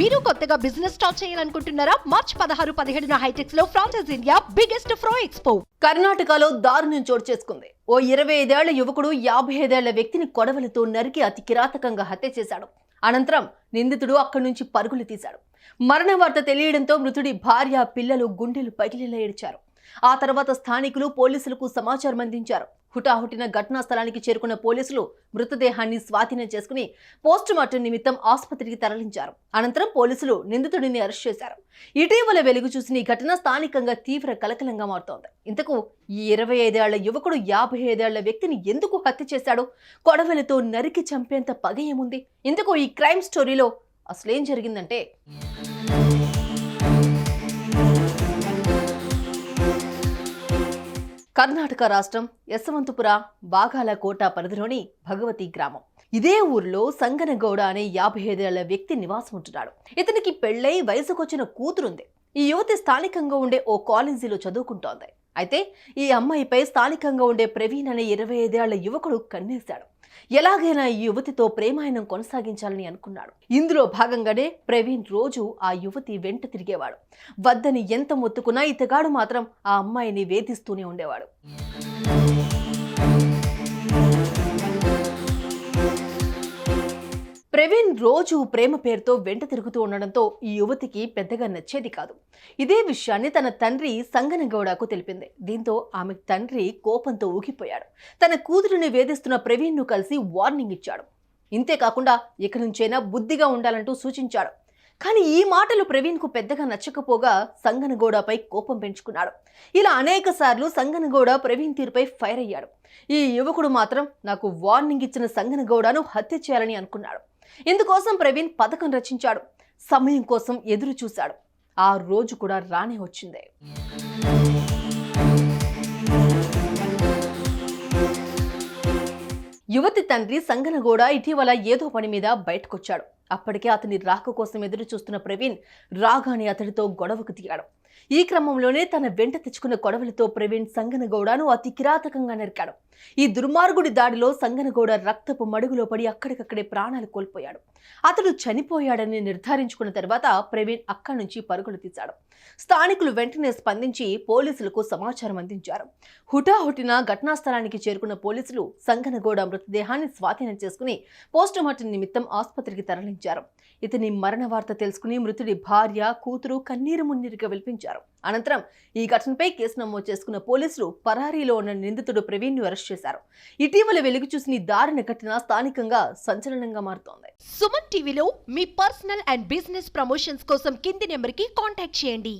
మీరు కొత్తగా business start చేయాలనుకుంటున్నారా? మార్చ్ పదహారు పదిహేడున హైటెక్స్లో ఫ్రాన్సెస్ ఇండియా బిగ్గెస్ట్ ఫ్రో ఎక్స్పో కర్ణాటకలో దారుణం చోటు చేసుకుంది. ఓ ఇరవై ఐదేళ్ళ యువకుడు యాభై ఐదేళ్ళ వ్యక్తిని కొడవలితో నరికి అతి కిరాతకంగా హత్య చేశాడు. అనంతరం నిందితుడు అక్కడి నుంచి పరుగులు తీశాడు. మరణ వార్త తెలియడంతో మృతుడి భార్య పిల్లలు గుండెలు పగిలిలా ఏడ్చారు. ఆ తర్వాత స్థానికులు పోలీసులకు సమాచారం అందించారు. హుటాహుటిన ఘటనా స్థలానికి చేరుకున్న పోలీసులు మృతదేహాన్ని స్వాధీనం చేసుకుని పోస్టుమార్టం నిమిత్తం ఆసుపత్రికి తరలించారు. అనంతరం పోలీసులు నిందితుడిని అరెస్ట్ చేశారు. ఇటీవల వెలుగు చూసిన ఈ ఘటన స్థానికంగా తీవ్ర కలకలంగా మారుతోంది. ఇంతకు ఈ ఇరవై ఐదేళ్ళ యువకుడు యాభై ఐదేళ్ళ వ్యక్తిని ఎందుకు హత్య చేశాడో? కొడవలితో నరికి చంపేంత పగ ఏముంది? ఇంతకు ఈ క్రైమ్ స్టోరీలో అసలేం జరిగిందంటే కర్ణాటక రాష్ట్రం యశవంతపుర బాగాలకోట పరిధిలోని భగవతి గ్రామం. ఇదే ఊర్లో సంగనగౌడ అనే యాభై ఐదేళ్ళ వ్యక్తి నివాసం ఉంటున్నాడు. ఇతనికి పెళ్ళై వయసుకొచ్చిన కూతురుంది. ఈ యువతి స్థానికంగా ఉండే ఓ కాలేజీలో చదువుకుంటోంది. అయితే ఈ అమ్మాయిపై స్థానికంగా ఉండే ప్రవీణ్ అనే ఇరవై ఐదేళ్ళ యువకుడు కన్నేశాడు. ఎలాగైనా ఈ యువతితో ప్రేమాయణం కొనసాగించాలని అనుకున్నాడు. ఇందులో భాగంగానే ప్రవీణ్ రోజు ఆ యువతి వెంట తిరిగేవాడు. వద్దని ఎంత మొత్తుకున్నా ఇతగాడు మాత్రం ఆ అమ్మాయిని వేధిస్తూనే ఉండేవాడు. ప్రవీణ్ రోజు ప్రేమ పేరుతో వెంట తిరుగుతూ ఉండడంతో ఈ యువతికి పెద్దగా నచ్చేది కాదు. ఇదే విషయాన్ని తన తండ్రి సంగనగౌడకు తెలిపింది. దీంతో ఆమె తండ్రి కోపంతో ఊగిపోయాడు. తన కూతురిని వేధిస్తున్న ప్రవీణ్ను కలిసి వార్నింగ్ ఇచ్చాడు. ఇంతేకాకుండా ఇక నుంచైనా బుద్ధిగా ఉండాలంటూ సూచించాడు. కానీ ఈ మాటలు ప్రవీణ్కు పెద్దగా నచ్చకపోగా సంగనగౌడపై కోపం పెంచుకున్నాడు. ఇలా అనేక సార్లు సంగనగౌడ ప్రవీణ్ తీరుపై ఫైర్ అయ్యాడు. ఈ యువకుడు మాత్రం నాకు వార్నింగ్ ఇచ్చిన సంగనగౌడను హత్య చేయాలని అనుకున్నాడు. ఇందుకోసం ప్రవీణ్ పథకం రచించాడు. సమయం కోసం ఎదురు చూశాడు. ఆ రోజు కూడా రానే వచ్చింది. యువతి తండ్రి సంగనగూడ ఇటీవల ఏదో పని మీద బయటకొచ్చాడు. అప్పటికే అతని రాక కోసం ఎదురు చూస్తున్న ప్రవీణ్ రాగానే అతడితో గొడవకు దిగాడు. ఈ క్రమంలోనే తన వెంట తెచ్చుకున్న గొడవలతో ప్రవీణ్ సంగనగౌడను అతి కిరాతకంగా నరికాడు. ఈ దుర్మార్గుడి దాడిలో సంగనగౌడ రక్తపు మడుగులో పడి అక్కడికక్కడే ప్రాణాలు కోల్పోయాడు. అతడు చనిపోయాడని నిర్ధారించుకున్న తర్వాత ప్రవీణ్ అక్కడి నుంచి పరుగులు తీశాడు. స్థానికులు వెంటనే స్పందించి పోలీసులకు సమాచారం అందించారు. హుటాహుటిన ఘటనా స్థలానికి చేరుకున్న పోలీసులు సంగనగౌడ మృతదేహాన్ని స్వాధీనం చేసుకుని పోస్టుమార్టం నిమిత్తం ఆసుపత్రికి తరలించారు. ఇతని మరణ వార్త తెలుసుకుని మృతుడి భార్య కూతురు కన్నీరు మున్నీరుగా విలిపించారు. అనంతరం ఈ ఘటనపై కేసు నమోదు చేసుకున్న పోలీసులు పరారీలో ఉన్న నిందితుడు ప్రవీణ్ను అరెస్ట్ చేశారు. ఇటీవల వెలుగు చూసిన దారిన దారుణ ఘటన స్థానికంగా సంచలనంగా మారుతోంది. సుమన్ టీవీలో మీ పర్సనల్ అండ్ బిజినెస్ ప్రమోషన్స్ కోసం కింది నెంబర్కి కాంటాక్ట్ చేయండి.